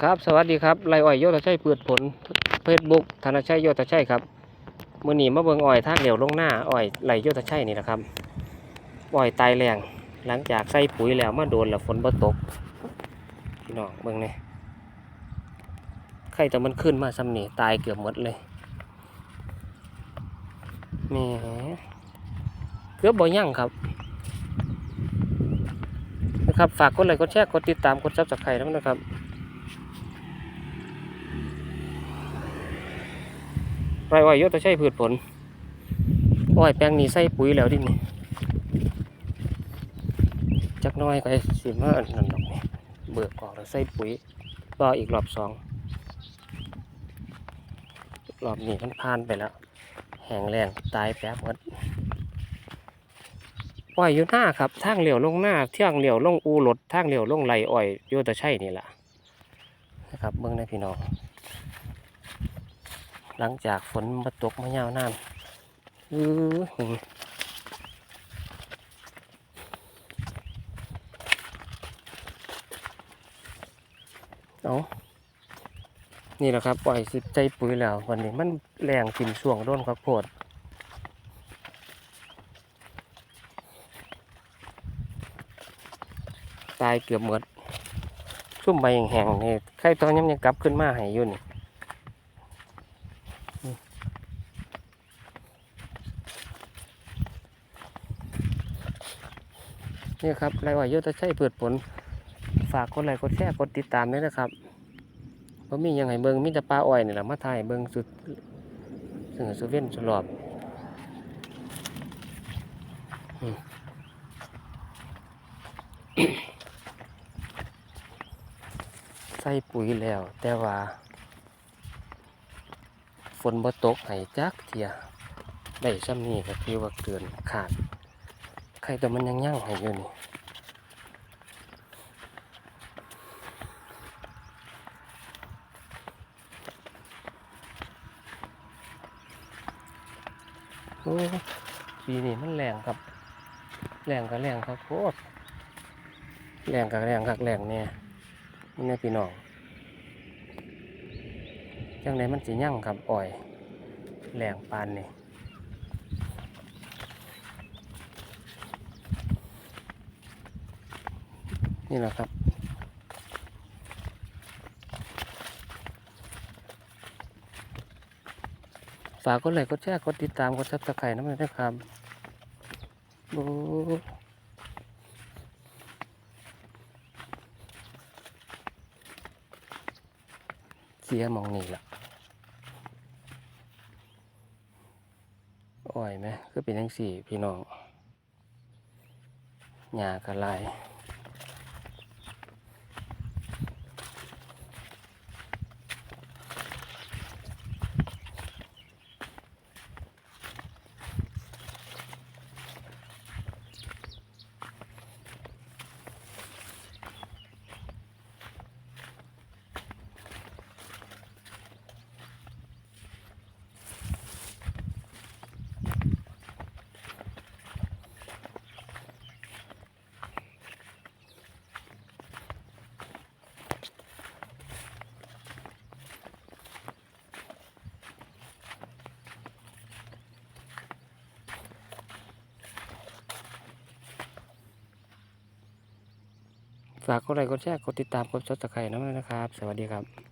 ครับสวัสดีครับไรอ้อยโยธชัยเปิดผลเฟซบุ๊กธนชัยโยธชัยครับมื่อนี้มาเบิงอ้อยทาเหลียวลงหน้าอ้อยไรโยธชัยนี่นะครับอ้อยตายแรงหลังจากใส่ปุ๋ยแล้วมาโดนแล้วฝนบ่ตกพี่น้องเบิ่งนี่ไข่แต่มันขึ้นมาซ้ำนี่ตายเกือบหมดเลยแหม่เกือบบ่ยั่งครับนะครับฝากกดไลค์กดแชร์กดติดตามกดซับสไครต์นะครับ ไรอ้อยยศใช้พืชผลอ้อยแปลงนี้ใส่ปุ๋ยแล้วดินี่จักน้อยก็สิมาอันนั่นดอกนี่เบิกออกแล้วใส่ปุ๋ยรออีกรอบสองรอบนี้มันผ่านไปแล้ว แห้งแรงตายแป๊บหมดอ้อยอยู่หน้าครับทางเหลียวลงหน้าเที่ยงเหลียวลงอูรถทางเหลียวลงไหลอ้อยโยตะใช่นี่แหละนะครับเบิ่งได้พี่น้อง หลังจากฝนมาตกมายาวนานอื้อนี่เอานี่แหละครับ ปล่อยสิใจปุ๋ยแล้ววันนี้มันแรงกินช่วงโดนข้าวโพดตายเกือบหมดซุ่มใบแห้งๆนี่ใครตอนยังยังกลับขึ้นมาให้อยู่นี่ นี่ครับไรายว่าโยธชัยเปิดผล ฝากกดไลค์กดแชร์กดติดตามด้วยนะครับเพราะมียังไงเบิงมีแต่ปลาอ้อยนี่แหละมาถ่ายเบิงสุดถึงสุเว้นสุดรอบใส่ปุ๋ยแล้ว แต่ว่า ฝนบ่ตกให้จักเทียได้ซ้ำนี้ก็คือว่าเกินขาด ใครแต่มันยังยั่งให้อยู่นี่โอ้ปีนี้มันแรงครับ แรงกับแรงครับโคตรแรงกับแรงกับแรงเนี่ยนี่นะพี่น้องจังไดมันสิยั่งครับอ่อยแรงปานนี่ นี่แหละครับ ฝากกดไลค์กดแชร์กดติดตามกดซับสไครต์น้ำมันด้ครับโอ้เสียมองนี่ละอ่อยไหมคือเป็นยังสี่พี่น้องหญ้ากระลาย ฝากกดไลค์กดแชร์กดติดตามกดซับสไครต์น้องนะครับ สวัสดีครับ